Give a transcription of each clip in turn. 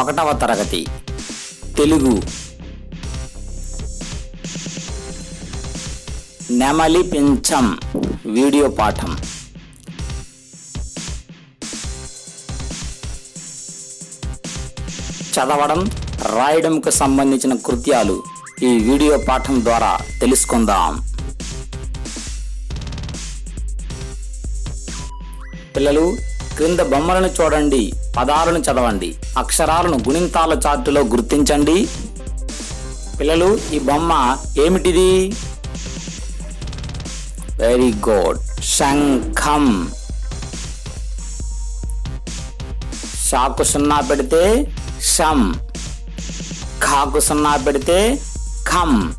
ఒకటవ తరగతి. తెలుగు. నెమలి పించం వీడియో పాఠం. చదవడం రాయడంకు సంబంధించిన కృత్యాలు ఈ వీడియో పాఠం ద్వారా తెలుసుకుందాం. పిల్లలు క్రింద బొమ్మలను చూడండి పదాలను చదవండి అక్షరాలను గుణింతాల చార్టులో గుర్తించండి. పిల్లలు ఈ బొమ్మ ఏమిటిది? Very good. శంఖం. షాకు సున్నా పెడితే షం. ఖాకు సున్నా పెడితే ఖం.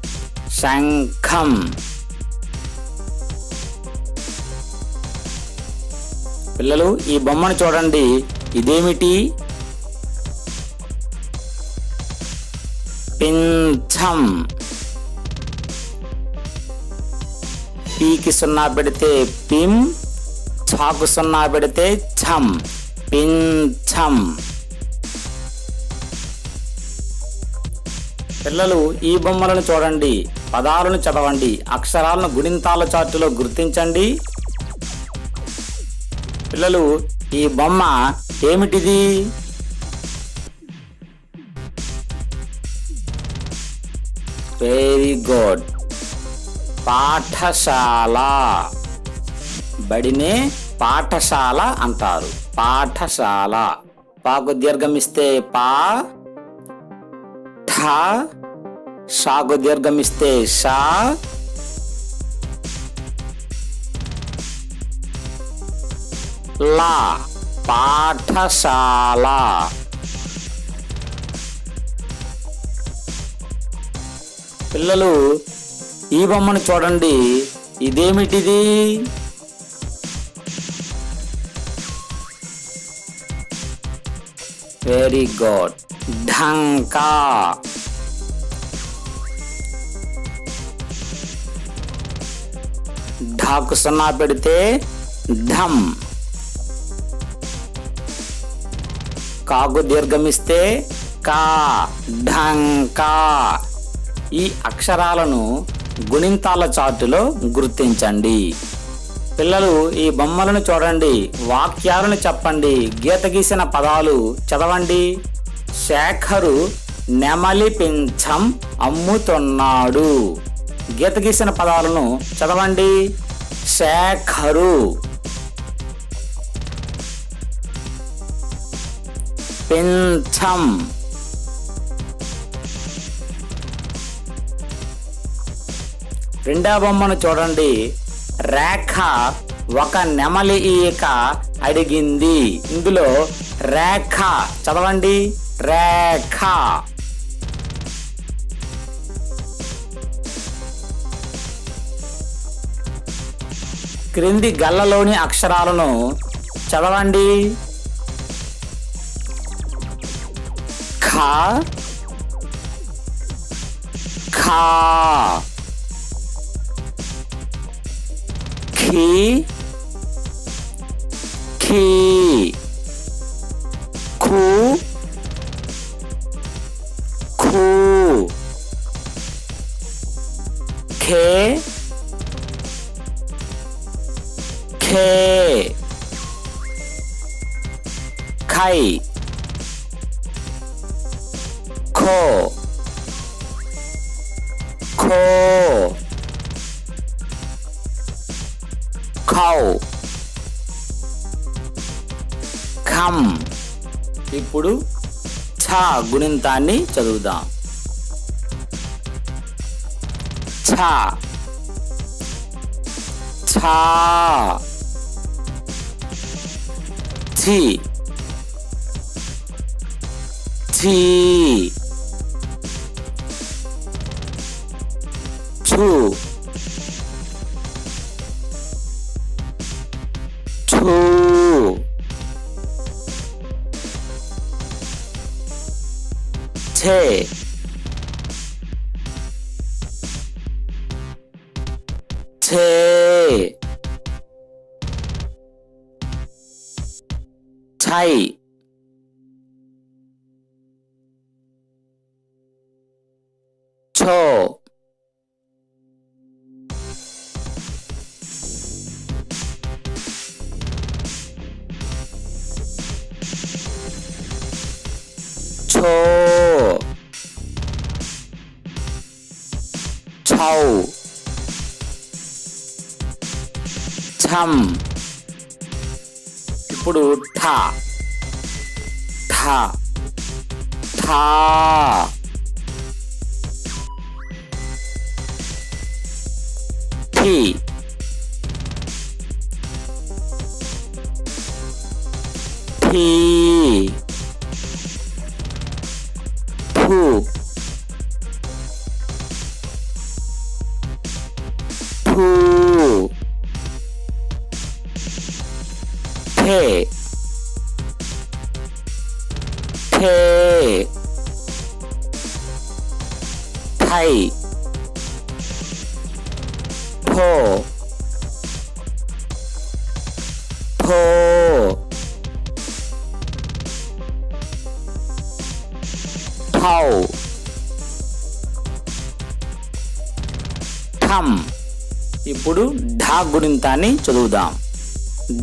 శంఖం. పిల్లలు ఈ బొమ్మను చూడండి. ఇదేమిటి? పింఛం. పీకి సున్నా పెడితే పిం ఛాకు సున్నా పెడితే ఛం. పింఛం. పిల్లలు ఈ బొమ్మలను చూడండి. పదాలను చదవండి. అక్షరాలను గుణింతాల చార్టులో గుర్తించండి. పిల్లలు ఈ బొమ్మ ఏమిటిది? వెరీ గుడ్ పాఠశాల. బడినే పాఠశాల అంటారు. పాఠశాల. పాకు దీర్ఘమిస్తే పా ఠ షాకు దీర్ఘమిస్తే షా లా పాఠశాల. పిల్లలు ఈ బొమ్మను చూడండి. ఇదేమిటిది? Very good. ఢంకా. ఢాకు సున్నా పెడితే ఢమ్. కాకు దీర్ఘమిస్తే కా ఢంకా ఈ అక్షరాలను గుణింతాల చార్టులో గుర్తించండి. పిల్లలు ఈ బొమ్మలను చూడండి వాక్యాలను చెప్పండి గీత గీసిన పదాలు చదవండి. శేఖరు నెమలి పింఛం అమ్ముతున్నాడు. గీత గీసిన పదాలను చదవండి. శేఖరు పెంచం రెండవ బొమ్మను చూడండి. రేఖ ఒక నెమలి ఈక అడిగింది. ఇందులో రేఖ చదవండి. రేఖ. క్రింది గల్లలోని అక్షరాలను చదవండి. ఖా ఖా ఖీ ఖీ ఖో ఖౌ ఖమ్ ఇప్పుడు ఛ గుణింతాన్ని చదువుదాం ఛ ఛా ఛీ ఛీ two, two, 세, 세, 차이. 쳐 ఛం ఇప్పుడు ఠా ఠా ఠా ఠీ ఠీ ఠూ ఠూ ఠే ఇప్పుడు ఢా చదువుదాం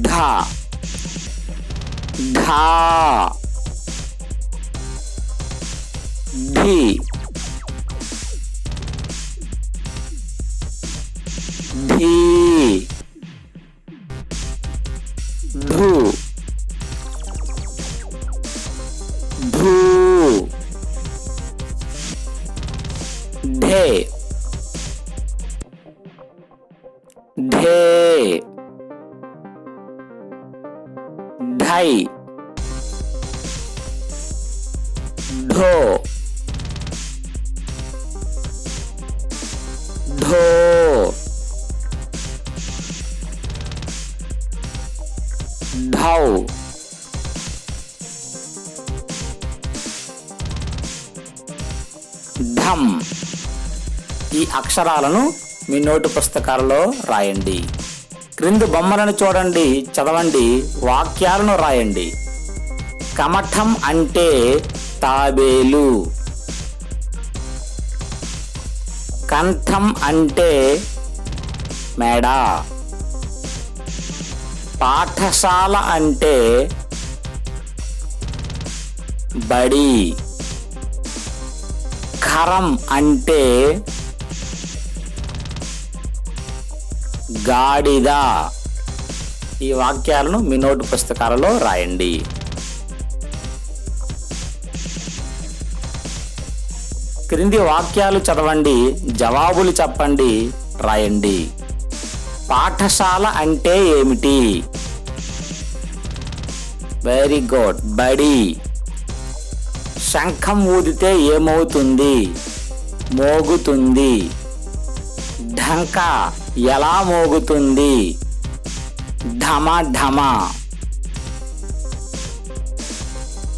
ఢా ఢా ఢీ ఢీ ఢూ ढाउ ధమ్. ఈ అక్షరాలను మీ నోటు పుస్తకాలలో రాయండి. క్రింది బొమ్మలను చూడండి చదవండి వాక్యాలను రాయండి. కమఠం అంటే తాబేలు. కంఠం అంటే మేడ. పాఠశాల అంటే బడి. ఖరం అంటే గాడిద. ఈ వాక్యాలను మీ నోటు పుస్తకాలలో రాయండి. క్రింది వాక్యాలు చదవండి జవాబులు చెప్పండి రాయండి. పాఠశాల అంటే ఏమిటి? వెరీ గుడ్ బడి శంఖం ఊదితే ఏమవుతుంది? మోగుతుంది. ఢంక ఎలా మోగుతుంది? ఢమ ఢమ.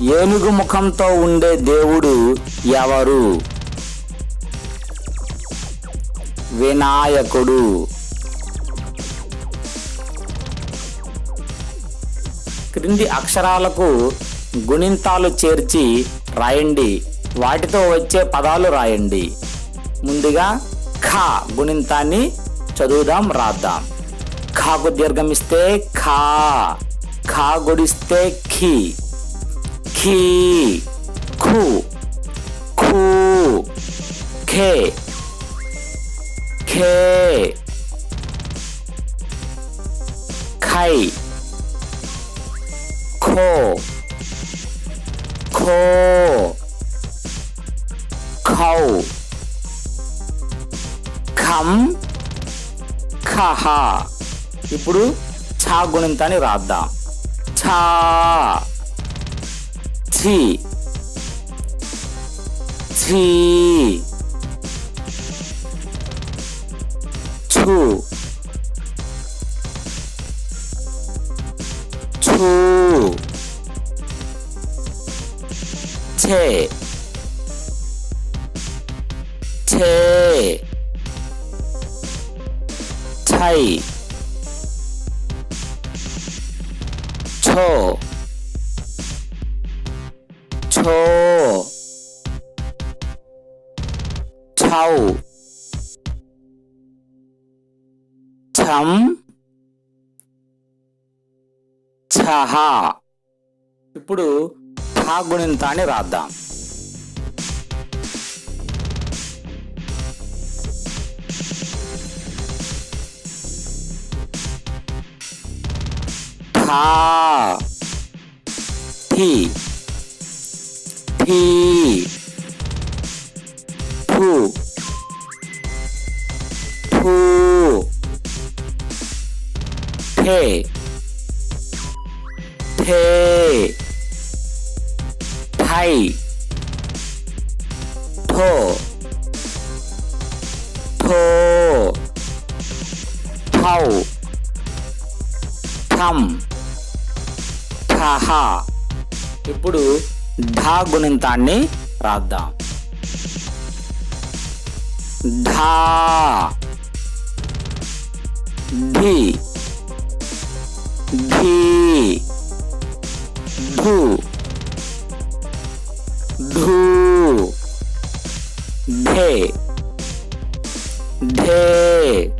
ఏనుగు ముఖంతో ఉండే దేవుడు ఎవరు? వినాయకుడు. క్రింది అక్షరాలకు గుణింతాలు చేర్చి రాయండి. వాటితో వచ్చే పదాలు రాయండి. ముందుగా ఖా గుణింతాన్ని చదువుదాం రాద్దాం. ఖాకు దీర్ఘమిస్తే ఖా ఖా గుడిస్తే ఖీ. ఖీ ఖు ఖూ ఖే ఖే ఖై. ఖో ఖో ఖౌ ఖం ఖహ ఇప్పుడు ఛా గుణింతాన్ని రాద్దాం ఛా ఛీ ఛీ ఛూ ఛూ ఛే ఛే ఛై ఛో ఛో ఛ ఠౌ ఛం ఛహ ఇప్పుడు ఠా గుణింతాన్ని రాద్దాం ఠా ఠీ ఠీ ఠూ ఠూ ఠే ఠే ఠై ఠో ఠో ఠౌ ఠం ఠహ ఇప్పుడు ఢా గుణింతాన్ని రాద్దాం. ధా ఢీ ధీ ధూ. ఢూ ధే. ఢే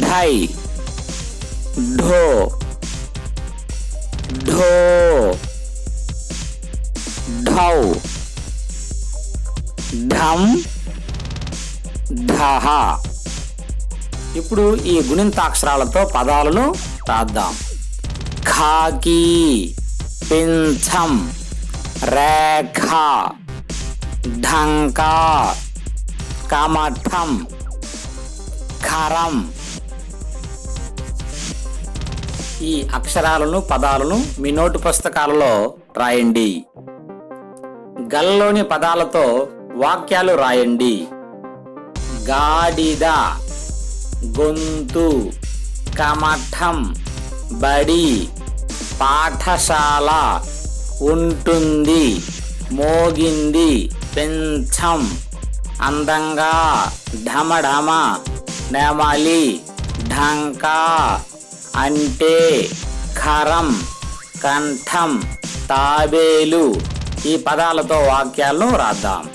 ఢై ఢో. ఢో. ఢౌ. ఢం. ఢహ ఇప్పుడు ఈ గుణింతాక్షరాలతో పదాలను రాద్దాం. ఖాకీ. పింఛం. రేఖ ఢంకా కమఠం ఖరం. ఈ అక్షరాలను పదాలను మీ నోటు పుస్తకాలలో రాయండి. గల్లోని పదాలతో వాక్యాలు రాయండి. గాడిద గొంతు కమఠం బడి పాఠశాల ఉంటుంది. మోగింది. పెంచం. అందంగా. ఢమఢమ. నెమలి. ఢంకా. అంటే ఖరం. కంఠం. తాబేలు. ఈ పదాలతో వాక్యాలను రాద్దాం.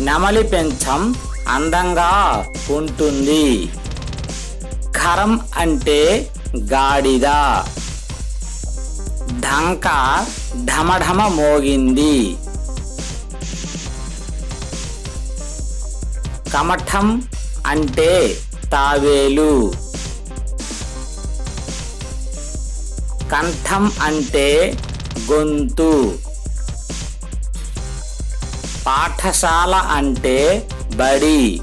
నెమలి పెంచం. అందంగా ఉంటుంది. ఖరం అంటే గాడిద. ఢంక ఢమఢమ మోగింది. కమఠం అంటే తావేలు. కంఠం అంటే గొంతు. పాఠశాల అంటే బడి.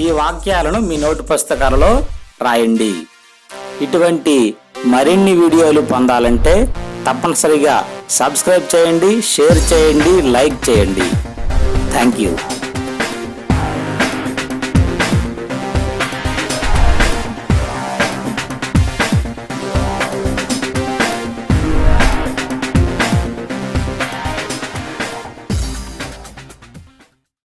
ఈ వాక్యాలను మీ నోటు పుస్తకాలలో రాయండి. ఇటువంటి మరిన్ని వీడియోలు పొందాలంటే తప్పనిసరిగా సబ్స్క్రైబ్ చేయండి షేర్ చేయండి లైక్ చేయండి. Thank you